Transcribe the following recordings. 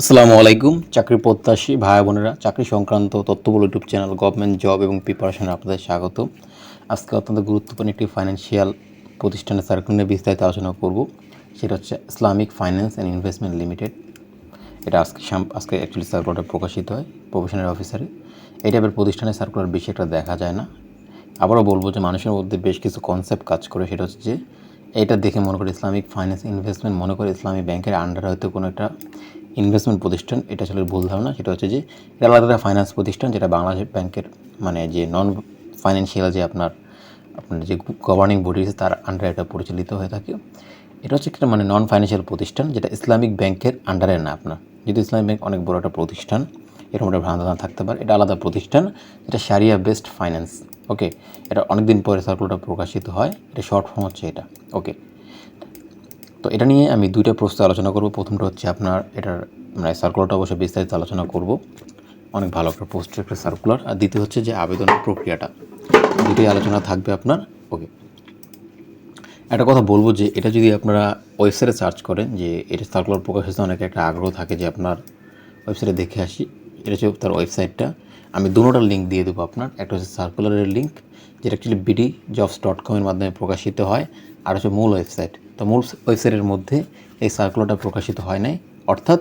আসসালামু আলাইকুম। চাকরি প্রত্যাশী ভাই বোনেরা, চাকরি সংক্রান্ত তথ্যবল ইউটিউব চ্যানেল গভর্নমেন্ট জব এবং প্রিপারেশনে আপনাদের স্বাগত। আজকে অত্যন্ত গুরুত্বপূর্ণ একটি ফাইন্যান্সিয়াল প্রতিষ্ঠানের সার্কুল নিয়ে বিস্তারিত আলোচনা করব। সেটা হচ্ছে Islamic finance and investment limited এটা আজকে আজকে অ্যাকচুয়ালি সার্কুলারটা প্রকাশিত হয় প্রফেশনাল অফিসারে এই টাইপের প্রতিষ্ঠানের সার্কুলার বেশি একটা দেখা যায় না। আবারও বলব যে মানুষের মধ্যে বেশ কিছু কনসেপ্ট কাজ করে, সেটা হচ্ছে যে এটা দেখে মনে করে ইসলামিক ফাইন্যান্স ইনভেস্টমেন্ট মনে করে ইসলামী ব্যাংকের আন্ডারে হয়তো কোনো একটা ইনভেস্টমেন্ট প্রতিষ্ঠান, এটা আসলে ভুল ধারণা, সেটা হচ্ছে যে এটা আলাদা ফাইন্যান্স প্রতিষ্ঠান, যেটা বাংলাদেশ ব্যাংকের মানে যে নন ফাইন্যান্সিয়াল যে আপনার আপনার যে গভর্নিং বডি তার আন্ডারে এটা পরিচালিত হয়ে থাকে। এটা হচ্ছে একটা মানে নন ফাইন্যান্সিয়াল প্রতিষ্ঠান, যেটা ইসলামিক ব্যাংকের আন্ডারে না আপনার। যেহেতু ইসলামিক ব্যাংক অনেক বড় একটা প্রতিষ্ঠান, এরকম একটা ভ্রান্ত থাকতে পারে। এটা আলাদা প্রতিষ্ঠান এটা সারিয়া বেস্ট ফাইন্যান্স ওকে এটা অনেক দিন পরে সার্কুলারটা প্রকাশিত হয়, এটা শর্ট ফর্ম হচ্ছে এটা ওকে তো এটা নিয়ে আমি দুইটা প্রশ্ন আলোচনা করব। প্রথমটা হচ্ছে আপনার এটার মানে সার্কুলারটা অবশ্যই বিস্তারিত আলোচনা করব। অনেক ভালো একটা পোস্টের একটা সার্কুলার আর দ্বিতীয় হচ্ছে যে আবেদনের প্রক্রিয়াটা। দুটোই আলোচনা থাকবে আপনার। ওকে একটা কথা বলব যে এটা যদি আপনারা ওয়েবসাইটে সার্চ করেন যে এটা সার্কুলার প্রকাশ হতে অনেক একটা আগ্রহ থাকে যে আপনার ওয়েবসাইটে দেখে আসি, এটা হচ্ছে তার ওয়েবসাইটটা আমি দুটোটার লিঙ্ক দিয়ে দেবো আপনার। একটা হচ্ছে সার্কুলারের লিঙ্ক যেটা অ্যাকচুয়ালি বিডি জবস ডট কমের মাধ্যমে প্রকাশিত হয়। আর হচ্ছে মূল ওয়েবসাইট তো মূল ওয়েবসাইটের মধ্যে এই সার্কুলারটা প্রকাশিত হয় নাই। অর্থাৎ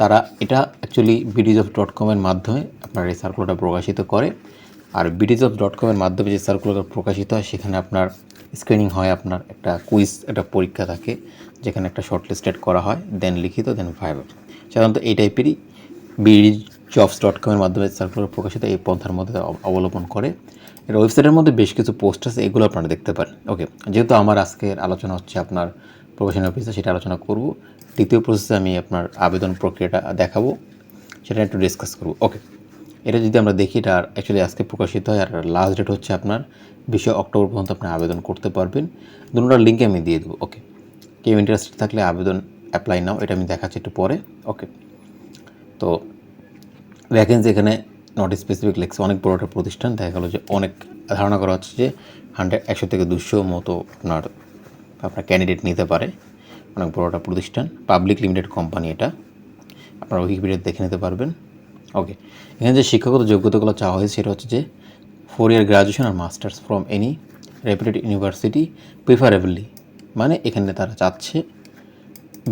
তারা এটা অ্যাকচুয়ালি বিডিজ অফ ডট কমের মাধ্যমে আপনার এই সার্কুলারটা প্রকাশিত করে। আর বিডিজ অফ ডট কমের মাধ্যমে যে সার্কুলার প্রকাশিত হয়, সেখানে আপনার স্ক্রিনিং হয়, আপনার একটা কুইজ একটা পরীক্ষা থাকে, যেখানে একটা শর্ট লিস্টেড করা হয় দেন লিখিত দেন ভাইবার সাধারণত এই টাইপেরই বিডি জবস ডট কমের মাধ্যমে সার্কুলার প্রকাশিত এই পন্থার মধ্যে অবলম্বন করে। এর ওয়েবসাইটের মধ্যে বেশ কিছু পোস্ট আছে, এগুলো আপনারা দেখতে পারেন। ওকে যেহেতু আমার আজকের আলোচনা হচ্ছে আপনার প্রফেশনাল অফিসে সেটা আলোচনা করব। দ্বিতীয় প্রসেসে আমি আপনার আবেদন প্রক্রিয়াটা দেখাবো, সেটা একটু ডিসকাস করব। ওকে এটা যদি আমরা দেখি, এটা অ্যাকচুয়ালি আজকে প্রকাশিত হয়, আর লাস্ট ডেট হচ্ছে আপনার বিশে অক্টোবর পর্যন্ত আপনি আবেদন করতে পারবেন। দুটোটার লিঙ্ক আমি দিয়ে দেবো। ওকে কেউ ইন্টারেস্টেড থাকলে আবেদন অ্যাপ্লাই নাও, এটা আমি দেখাচ্ছি একটু পরে। ওকে তো ভ্যাকেন্সি এখানে নট স্পেসিফিক লেখছে অনেক বড় একটা প্রতিষ্ঠান, দেখা গেলো যে অনেক ধারণা করা হচ্ছে যে হান্ড্রেড একশো থেকে দুশো মতো আপনার আপনার ক্যান্ডিডেট নিতে পারে। অনেক বড় একটা প্রতিষ্ঠান পাবলিক লিমিটেড কোম্পানি এটা। আপনারা উইকিপিডিয়া দেখে নিতে পারবেন। ওকে এখানে যে শিক্ষাগত যোগ্যতাগুলো চাওয়া হয়েছে সেটা হচ্ছে যে four year graduation R masters from any reputed university preferably মানে এখানে তারা চাচ্ছে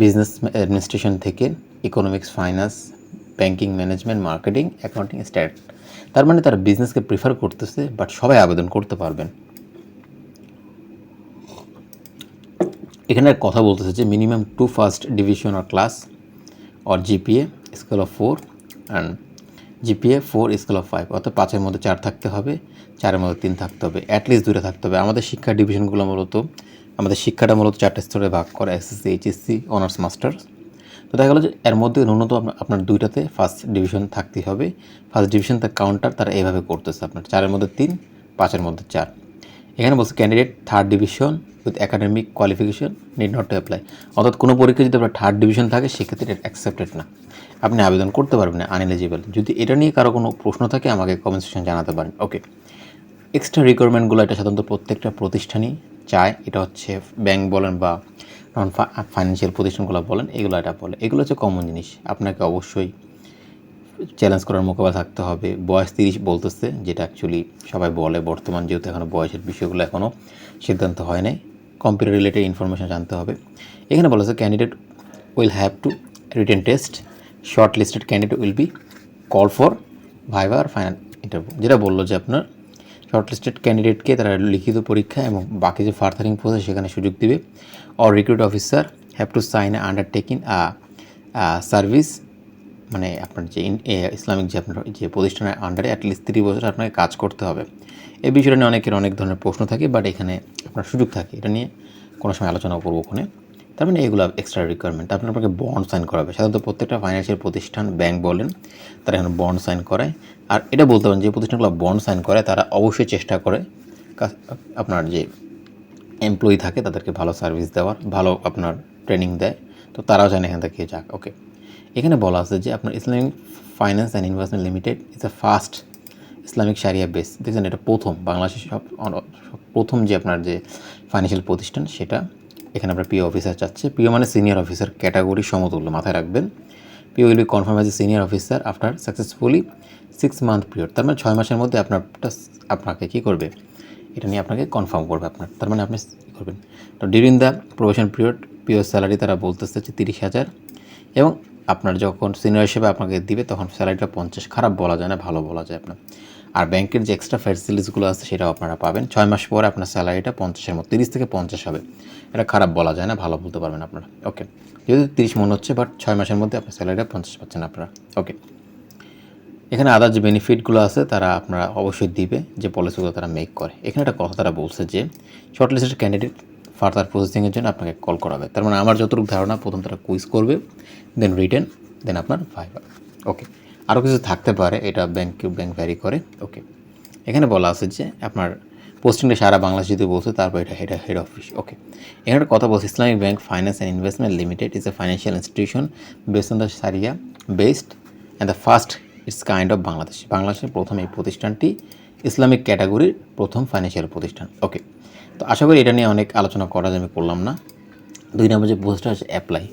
বিজনেস অ্যাডমিনিস্ট্রেশন থেকে economics finance banking management marketing accounting stat তার মানে তারা বিজনেসকে প্রিফার করতেছে বাট সবাই আবেদন করতে পারবেন। এখানে কথা বলতেছে যে minimum two first division R class or GPA scale of four and GPA four scale of five অর্থাৎ পাঁচের মধ্যে চার থাকতে হবে, চারের মধ্যে তিন থাকতে হবে অ্যাটলিস্ট দুটো থাকতে হবে। আমাদের শিক্ষা ডিভিশনগুলো মূলত, আমাদের শিক্ষাটা মূলত চারটে স্তরে ভাগ করা এসএসসি এইচএসসি অনার্স মাস্টার্স তো দেখা গেলো যে এর মধ্যে ন্যূনতম আপনার- দুইটাতে ফার্স্ট ডিভিশন থাকতেই হবে। ফার্স্ট ডিভিশন তার কাউন্টার তারা এইভাবে করতেছে আপনার, চারের মধ্যে তিন, পাঁচের মধ্যে চার। এখানে বলছে candidate third division with academic qualification need not to apply অর্থাৎ কোনো পরীক্ষা যদি আপনার থার্ড ডিভিশন থাকে, সেক্ষেত্রে এটা অ্যাকসেপ্টেড না। আপনি আবেদন করতে পারবেন না আনএলিজিবল যদি এটা নিয়ে কারও কোনো প্রশ্ন থাকে, আমাকে কমেন্ট সেকশন জানাতে পারেন। ওকে এক্সট্রা রিকোয়ারমেন্টগুলো এটা সাধারণত প্রত্যেকটা প্রতিষ্ঠানই চায়। এটা হচ্ছে ব্যাংক বলেন বা নন ফাইন্যান্সিয়াল প্রতিষ্ঠানগুলো বলেন, এগুলো এটা বলে। এগুলো হচ্ছে কমন জিনিস। আপনাকে অবশ্যই চ্যালেঞ্জ করার মোকাবেলা থাকতে হবে। বয়স তিরিশ বলতেছে, যেটা অ্যাকচুয়ালি সবাই বলে। বর্তমান যেহেতু এখনও বয়সের বিষয়গুলো এখনও সিদ্ধান্ত হয় নাই। কম্পিউটার রিলেটেড ইনফরমেশন জানতে হবে। এখানে বলেছে candidate will have to written test short listed candidate will be call for viva R final interview যেটা বলল যে আপনার শর্ট লিস্টেড ক্যান্ডিডেটকে তারা লিখিত পরীক্ষা এবং বাকি যে ফার্দারিং প্রসেস সেখানে সুযোগ দিবে। Or recruit officer have to sign undertaking a service মানে আপনার যে ইসলামিক যে আপনার যে প্রতিষ্ঠানের আন্ডারে অ্যাটলিস্ট তিরিশ বছর আপনাকে কাজ করতে হবে। এই বিষয়টা নিয়ে অনেকের অনেক ধরনের প্রশ্ন থাকে বাট এখানে আপনার সুযোগ থাকে। এটা নিয়ে কোনো সময় আলোচনা করব ওখানে। তার মানে এগুলো এক্সট্রা রিকোয়ারমেন্ট আপনার আপনাকে বন্ড সাইন করাবে। সাধারণত প্রত্যেকটা ফাইন্যান্সিয়াল প্রতিষ্ঠান ব্যাংক বলেন, তারা এখানে বন্ড সাইন করায় আর এটা বলতে পারেন যে প্রতিষ্ঠানগুলো বন্ড সাইন করে, তারা অবশ্যই চেষ্টা করে আপনার যে এমপ্লয়ি থাকে, তাদেরকে ভালো সার্ভিস দেওয়ার, ভালো আপনার ট্রেনিং দেয়। তো তারাও জানে এখান থেকে যাক। ওকে এখানে বলা আছে যে আপনার Islamic finance and investment limited is a first Islamic Shariah base দেখছেন, এটা প্রথম, বাংলাদেশের সব প্রথম যে আপনার যে ফাইন্যান্সিয়াল প্রতিষ্ঠান, সেটা এখানে আপনার প্রিয় অফিসার চাচ্ছে। পিও মানে সিনিয়র অফিসার ক্যাটাগরি সমতুল্য, মাথায় রাখবেন। P will be confirm as a senior officer after successfully six month period তার মানে ছয় মাসের মধ্যে আপনারটা আপনাকে কী করবে? এটা নিয়ে আপনাকে কনফার্ম করবে আপনার। তার মানে আপনি কী করবেন? তো during the probation period pure salary তারা বলতেছে যে তিরিশ হাজার। এবং আপনার যখন সিনিয়র হিসেবে আপনাকে দিবে, তখন স্যালারিটা পঞ্চাশ। খারাপ বলা যায় না, ভালো বলা যায় আপনার। আর ব্যাংকের যে এক্সট্রা ফ্যাসিলিটিসগুলো আছে সেটাও আপনারা পাবেন। ছয় মাস পর আপনার স্যালারিটা পঞ্চাশের মতো তিরিশ থেকে পঞ্চাশ হবে। এটা খারাপ বলা যায় না, ভালো বলতে পারবেন আপনারা। ওকে যেহেতু তিরিশ মনে হচ্ছে বাট ছয় মাসের মধ্যে আপনার স্যালারিটা পঞ্চাশ পাচ্ছেন আপনারা। ওকে এখানে আদার যে বেনিফিটগুলো আছে, তারা আপনারা অবশ্যই দিবে, যে পলিসিগুলো তারা মেক করে। এখানে একটা কথা তারা বলছে যে শর্ট লিস্টেড ক্যান্ডিডেট ফার্দার প্রসেসিংয়ের জন্য আপনাকে কল করাবে তার মানে আমার যতটুকু ধারণা, প্রথম তারা কুইজ করবে দেন রিটেন দেন আপনার ফাইবার ওকে আরও কিছু থাকতে পারে, এটা ব্যাংক ব্যাংক ভ্যারি করে। ওকে এখানে বলা আছে যে আপনার পোস্টিংটা সারা বাংলাদেশ যদি বলছে তারপর এটা হেড হেড অফিস ওকে এখানে কথা বলছে Islamic bank finance and investment limited is a financial institution based on the Shariah based and the first its kind of Bangladesh বাংলাদেশের প্রথম এই প্রতিষ্ঠানটি ইসলামিক ক্যাটাগরির প্রথম ফাইন্যান্সিয়াল প্রতিষ্ঠান। ওকে তো আশা করি এটা নিয়ে অনেক আলোচনা করা আমি করলাম না। দুই নম্বর যে পোস্টটা হচ্ছে অ্যাপ্লাই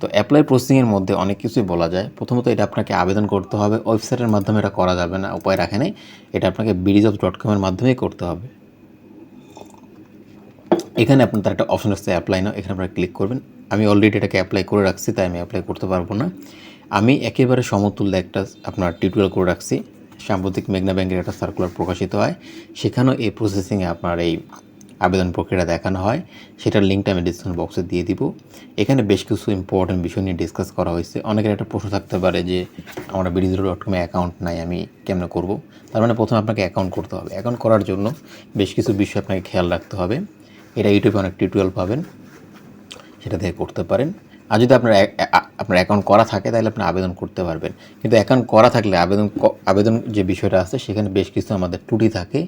তো অ্যাপ্লাই প্রসেসিংয়ের মধ্যে অনেক কিছুই বলা যায়। প্রথমত এটা আপনাকে আবেদন করতে হবে। ওয়েবসাইটের মাধ্যমে এটা করা যাবে না, উপায় রাখে নাই। এটা আপনাকে বিডিজব ডট কমের মাধ্যমেই করতে হবে। এখানে আপনার তার একটা অপশন আসছে অ্যাপ্লাই নাও এখানে আপনারা ক্লিক করবেন। আমি অলরেডি এটাকে অ্যাপ্লাই করে রাখছি, তাই আমি অ্যাপ্লাই করতে পারব না। আমি একেবারে সমতুল্য একটা আপনার টিউটোরিয়াল করে রাখছি। সাম্প্রতিক মেঘনা ব্যাংকের একটা সার্কুলার প্রকাশিত হয়। সেখানেও এই প্রসেসিংয়ে আপনার এই আবেদন প্রক্রিয়া দেখানো হয়, সেটার লিঙ্কটা আমি ডিসক্রিপশন বক্সে দিয়ে দিব। এখানে বেশ কিছু ইম্পর্টেন্ট বিষয় নিয়ে ডিসকাস করা হয়েছে। অনেকের একটা প্রশ্ন থাকতে পারে যে, আমার বিডিজিরো ডট কমে অ্যাকাউন্ট নাই, আমি কেমনে করব? তার মানে প্রথমে আপনাকে অ্যাকাউন্ট করতে হবে। অ্যাকাউন্ট করার জন্য বেশ কিছু বিষয় আপনাকে খেয়াল রাখতে হবে। এটা ইউটিউবে অনেক টিউটোরিয়াল পাবেন, সেটা থেকে করতে পারেন। আর যদি আপনার আপনার অ্যাকাউন্ট করা থাকে, তাহলে আপনি আবেদন করতে পারবেন। কিন্তু অ্যাকাউন্ট করা থাকলে আবেদন আবেদন যে বিষয়টা আছে, সেখানে বেশ কিছু আমাদের ত্রুটি থাকে।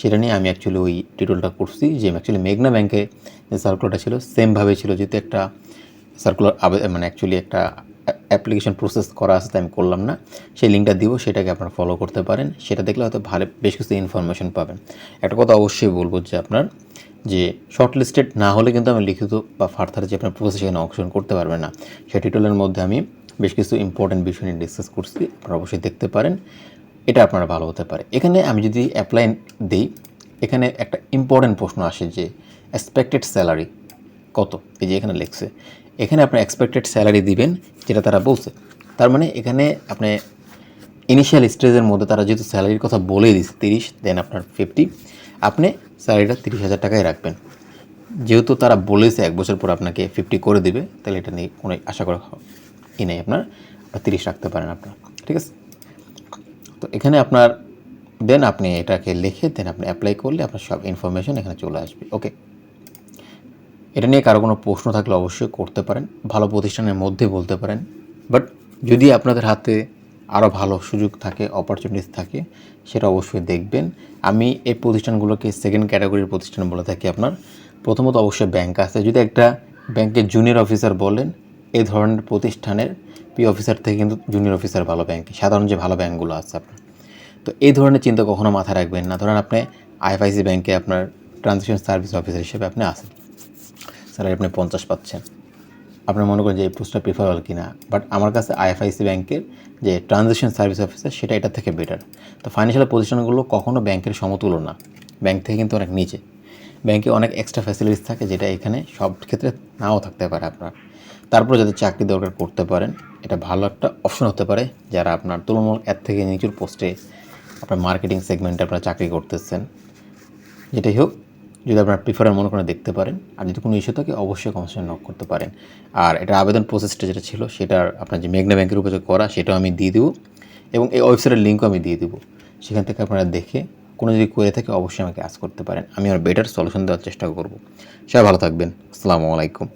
সেটা নিয়ে আমি অ্যাকচুয়ালি ওই টিউটোরিয়ালটা করছি, যে অ্যাকচুয়ালি মেঘনা ব্যাংকে যে সার্কুলারটা ছিল সেমভাবে ছিল, যেহেতু একটা সার্কুলার আবেদন মানে অ্যাকচুয়ালি একটা অ্যাপ্লিকেশন প্রসেস করা আছে, তাই আমি করলাম না। সেই লিঙ্কটা দিব, সেটাকে আপনারা ফলো করতে পারেন। সেটা দেখলে হয়তো ভালো, বেশ কিছু ইনফরমেশন পাবেন। একটা কথা অবশ্যই বলব যে আপনার যে শর্ট লিস্টেড না হলে কিন্তু আমি লিখিত বা ফার্থার যে আপনার প্রসেস সেখানে অংশগ্রহণ করতে পারবেন না। সেই টিউটোরিয়ালের মধ্যে আমি বেশ কিছু ইম্পর্টেন্ট বিষয় নিয়ে ডিসকাস করছি, আপনারা অবশ্যই দেখতে পারেন। এটা আপনারা ভালো হতে পারে। এখানে আমি যদি অ্যাপ্লাই দিই, এখানে একটা ইম্পর্টেন্ট প্রশ্ন আসে যে এক্সপেক্টেড স্যালারি কত? এই যে এখানে লিখছে। এখানে আপনি এক্সপেক্টেড স্যালারি দিবেন, যেটা তারা বলছে। তার মানে এখানে আপনি ইনিশিয়াল স্টেজের মধ্যে তারা যেহেতু স্যালারির কথা বলেই দিচ্ছে তিরিশ দেন আপনার ফিফটি আপনি স্যালারিটা তিরিশ হাজার টাকায় রাখবেন। যেহেতু তারা বলেছে এক বছর পর আপনাকে ফিফটি করে দিবে, তাহলে এটা নিয়ে কোনো আশা করা ই নেই আপনার তিরিশ রাখতে পারেন আপনার ঠিক আছে? তো এখানে আপনার দেন আপনি এটাকে লিখে দেন আপনি অ্যাপ্লাই করলে আপনার সব ইনফরমেশন এখানে চলে আসবে ওকে এটা নিয়ে কারও কোনো প্রশ্ন থাকলে অবশ্যই করতে পারেন, ভালো প্রতিষ্ঠানের মধ্যে বলতে পারেন বাট যদি আপনাদের হাতে আরও ভালো সুযোগ থাকে অপরচুনিটিস থাকে, সেটা অবশ্যই দেখবেন। আমি এই প্রতিষ্ঠানগুলোকে সেকেন্ড ক্যাটাগরির প্রতিষ্ঠান বলে থাকি আপনার। প্রথমত অবশ্যই ব্যাংক আছে। যদি একটা ব্যাংকের জুনিয়র অফিসার বলেন, এই ধরনের প্রতিষ্ঠানের পি অফিসার থেকে কিন্তু জুনিয়র অফিসার ভালো ব্যাংকে সাধারণ যে ভালো ব্যাংকগুলো আছে আপনার। তো এই ধরনের চিন্তা কখনো মাথায় রাখবেন না। ধরেন আপনি আইএফআইসি ব্যাংকে আপনার ট্রানজেকশন সার্ভিস অফিসার হিসেবে আপনি আসেন স্যালারি আপনি পঞ্চাশ পাচ্ছেন। আপনার মনে করেন যে এই পোস্টটা প্রিফারেবল কিনা বাট আমার কাছে আইএফআইসি ব্যাংকের যে ট্রানজেকশন সার্ভিস অফিসার সেটা এটা থেকে বেটার তো ফাইন্যান্সিয়াল পজিশনগুলো কখনও ব্যাংকের সমতুল্য না। ব্যাংক থেকে কিন্তু অনেক নিচে। ব্যাংকে অনেক এক্সট্রা ফ্যাসিলিটিস থাকে যেটা এখানে সব ক্ষেত্রে নাও থাকতে পারে আপনার। তারপরে যাদের চাকরি দরকার করতে পারেন, এটা ভালো একটা অপশন হতে পারে যারা আপনার তুলনামূলক এর থেকে নিচুর পোস্টে আপনার মার্কেটিং সেগমেন্টে আপনারা চাকরি করতেছেন। যেটাই হোক যদি আপনার প্রিফারের মনে করে দেখতে পারেন, আর যদি কোনো ইস্যু থাকে, অবশ্যই কমিশন নক করতে পারেন। আর এটা আবেদন প্রসেসটা যেটা ছিল সেটার আপনার যে মেঘনা ব্যাংকের উপযোগ করা, সেটাও আমি দিয়ে দেবো এবং এই ওয়েবসাইটের লিঙ্কও আমি দিয়ে দেবো। সেখান থেকে আপনারা দেখে, কোনো যদি করে থাকে, অবশ্যই আমাকে আজ করতে পারেন। আমি আমার বেটার সলিউশন দেওয়ার চেষ্টা করব। সবাই ভালো থাকবেন। আসসালামু আলাইকুম।